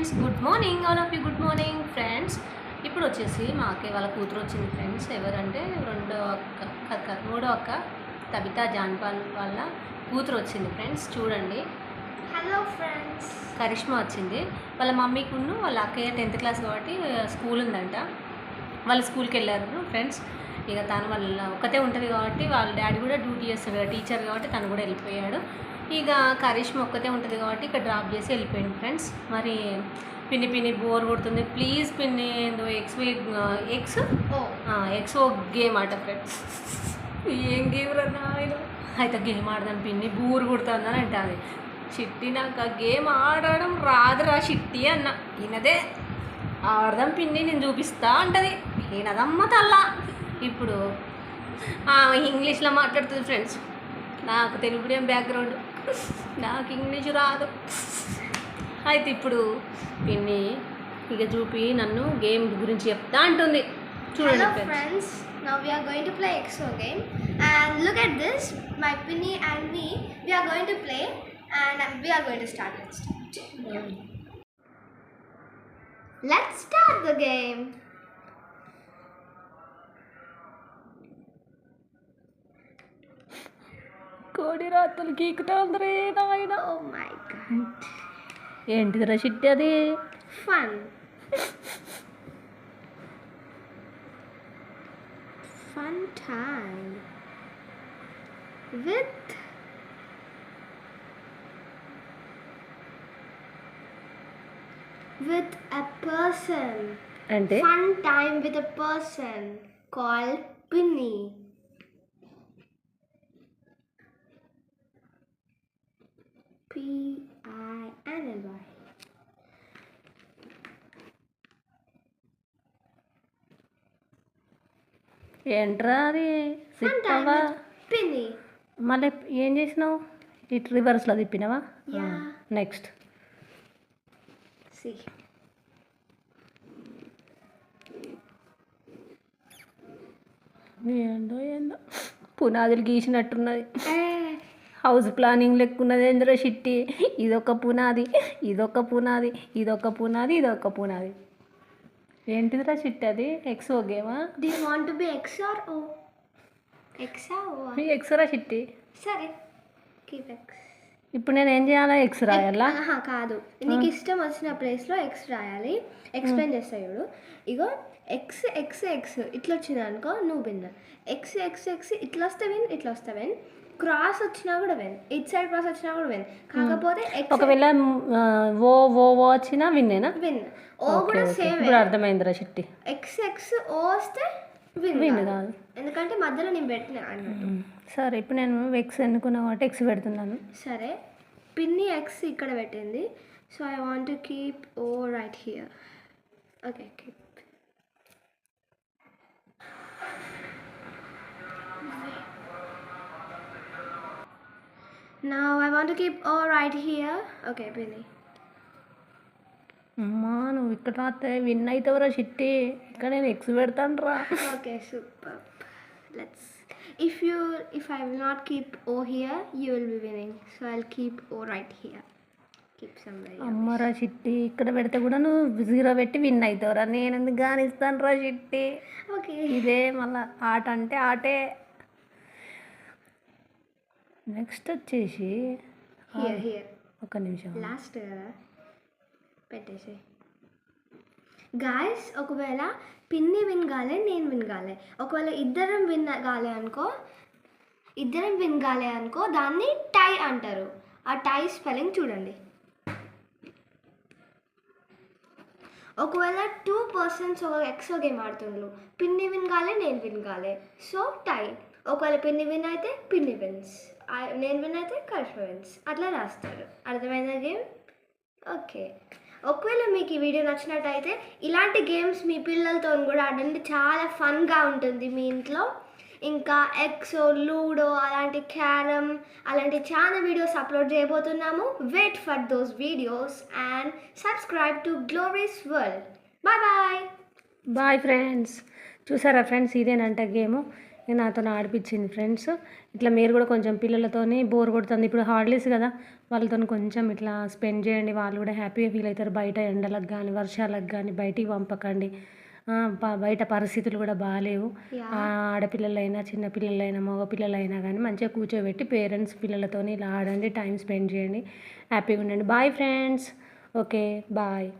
Friends good morning all of you good morning friends. ఇప్పుడు వచ్చేసి మా అక్కయ్య వాళ్ళ కూతురు వచ్చింది ఫ్రెండ్స్. ఎవరంటే రెండో అక్క కాదు మూడో అక్క కవిత జాన్పాల్ వాళ్ళ కూతురు వచ్చింది ఫ్రెండ్స్. చూడండి. హలో ఫ్రెండ్స్ కరిష్మా వచ్చింది. వాళ్ళ మమ్మీకును వాళ్ళ అక్కయ్య టెన్త్ క్లాస్ కాబట్టి స్కూల్ ఉందంట. వాళ్ళు స్కూల్కి వెళ్ళారు ఫ్రెండ్స్. ఇక తను వాళ్ళ ఒక్కతే ఉంటుంది కాబట్టి వాళ్ళ డాడీ కూడా డ్యూటీ చేస్తాడు కదా టీచర్ కాబట్టి తను కూడా వెళ్ళిపోయాడు. ఇక కరిష్మా ఒక్కతే ఉంటుంది కాబట్టి ఇక్కడ డ్రాప్ చేసి వెళ్ళిపోయింది ఫ్రెండ్స్. మరి పిన్ని పిన్ని బోర్ కొడుతుంది. ప్లీజ్ పిన్ని ఏందో X X O X O game ఆట ఫ్రెండ్స్ ఏం గేమ్ రా నాయన అయితే గేమ్ ఆడదాం పిన్ని బూరు కొడుతుందని అంటుంది. చిట్టి నాకు ఆ గేమ్ ఆడడం రాదురా చిట్టి అన్న. ఈయనదే. ఆడదాం పిన్ని నేను చూపిస్తా అంటది. ఈయనదమ్మ తల్ల. ఇప్పుడు ఇంగ్లీష్లో మాట్లాడుతుంది ఫ్రెండ్స్ నాకు తెలుగు మీడియం బ్యాక్గ్రౌండ్ నాకు ఇంగ్లీష్ రాదు అయితే ఇప్పుడు పిన్ని ఇక చూపి నన్ను గేమ్ గురించి చెప్తా అంటుంది చూడండి friends now we are going to play EXO game and look at this, my Pinny and me, we are going to play and we are going to start. Let's start. Let's start the game. కోడి రాత్రులు గీకుతాందిరే నాయన Oh my god. ఏంటిదిరా చిట్టి అది Fun. Fun time. With with a person. అంటే Fun time with a person called Pinny. P I N Y. ఏంట్రా అది Pinny. మళ్ళీ ఏం చేసినావు ఇటు రివర్స్లో తిప్పినావా. Next See. ఏందో ఏందో పునాదులు గీసినట్టున్నది హౌస్ ప్లానింగ్ లెక్కున్నది ఏంద్రా చిట్టి ఇదొక పునాది ఇదొక పునాది ఇదొక పునాది ఇదొక పునాది. ఏంటిదిరా చిట్టి అది? ఎక్స్ ఓకేమా do you want to be X or O? X or O? ఎక్స్రా చిట్టి సరే. కీప్ ఎక్స్ ఇప్పుడు నేను ఏం చేయాలా? ఎక్స్ రాయాలా? ఆహా, కాదు. నీకు ఇష్టం వచ్చిన ప్లేస్లో ఎక్స్ రాయాలి. ఎక్స్ప్లెయిన్ చేస్తా చూడు. ఇగో ఎక్స్ ఎక్స్ ఎక్స్ ఇట్లా వచ్చింది అనుకో నువ్వు విన్ ఎక్స్ ఎక్స్ ఎక్స్ ఇట్లా వస్తే విన్ ఇట్లా వస్తే విన్. క్రాస్ వచ్చినా కూడా విన్ ఇట్ సైడ్ క్రాస్ వచ్చినా కూడా విన్ కాకపోతే ఎక్స్ ఒకవేళ ఓ ఓ ఓ వచ్చినా విన్నేనా విన్ ఓ కూడా సేమ్ ఇప్పుడు అర్థమైందిరా చిట్టి. ఎక్స్ ఎక్స్ ఓ వస్తే విన్ విన్ కాదు. ఎందుకంటే మధ్యలో నేను పెట్టిన అన్నట్టు. మ్మ్. సరే ఇప్పుడు నేను ఎక్స్ ఎన్నుకున్నా కాబట్టి ఎక్స్ పెడుతున్నాను. సరే. పిన్ని ఎక్స్ ఇక్కడ పెట్టింది. So I want keep O right here okay keep Now I want to keep O right here. Okay, Pinny. అమ్మా నువ్వు ఇక్కడ రాస్తే విన్ అవుతావురా చిట్టి ఇక్కడ నేను ఎక్స్ పెడతాను రా Okay, super. Let's. If you, if I will not keep O here, you will be winning. So I'll keep O right here. Keep somewhere. here. అమ్మరా చిట్టి ఇక్కడ పెడితే కూడా నువ్వు జీరో పెట్టి విన్ అవుతావురా నేను ఎందుకు కానిస్తాను రా చిట్టి Okay. ఇదే మళ్ళా ఆట అంటే ఆటే నెక్స్ట్ వచ్చేసి. ఒక నిమిషం. లాస్ట్ కదా పెట్టేసి గాయస్ ఒకవేళ పిన్ని విన్ కాలే నేను విన్ కాలే ఒకవేళ ఇద్దరం విన్ కాలే అనుకో ఇద్దరం విన్ కాలే అనుకో దాన్ని టై అంటారు. ఆ టై స్పెల్లింగ్ చూడండి. ఒకవేళ టూ పర్సన్స్ ఒక ఎక్సో గేమ్ ఆడుతుండ్రు. పిన్ని విన్ కాలే నేను విన్ కాలే సో టై. ఒకవేళ పిన్ని విన్ అయితే పిన్ని విన్స్. నేను విన్ అయితే కరిష్మ అట్లా రాస్తారు. అర్థమైన గేమ్? ఓకే. ఒకవేళ మీకు ఈ వీడియో నచ్చినట్టయితే ఇలాంటి గేమ్స్ మీ పిల్లలతో కూడా ఆడండి. చాలా ఫన్గా ఉంటుంది మీ ఇంట్లో. ఇంకా ఎక్సో లూడో అలాంటి క్యారమ్ అలాంటి చాలా వీడియోస్ అప్లోడ్ చేయబోతున్నాము. Wait for those videos and subscribe to Glory's World bye bye bye friends చూసారా ఫ్రెండ్స్ ఇదేనంట గేమ్. ఇక నాతో ఆడిపించింది ఫ్రెండ్స్. ఇట్లా మీరు కూడా కొంచెం పిల్లలతోని బోర్ కొడుతుంది. ఇప్పుడు హాలిడేస్ కదా వాళ్ళతో కొంచెం ఇట్లా స్పెండ్ చేయండి. వాళ్ళు కూడా హ్యాపీగా ఫీల్ అవుతారు. బయట ఎండలకు కానీ వర్షాలకు కానీ బయటికి పంపకండి. బయట పరిస్థితులు కూడా బాగాలేవు ఆడపిల్లలైనా చిన్నపిల్లలైనా మగ పిల్లలైనా కానీ మంచిగా కూర్చోబెట్టి పేరెంట్స్ పిల్లలతోని ఇలా ఆడండి. టైం స్పెండ్ చేయండి. హ్యాపీగా ఉండండి. Bye friends okay bye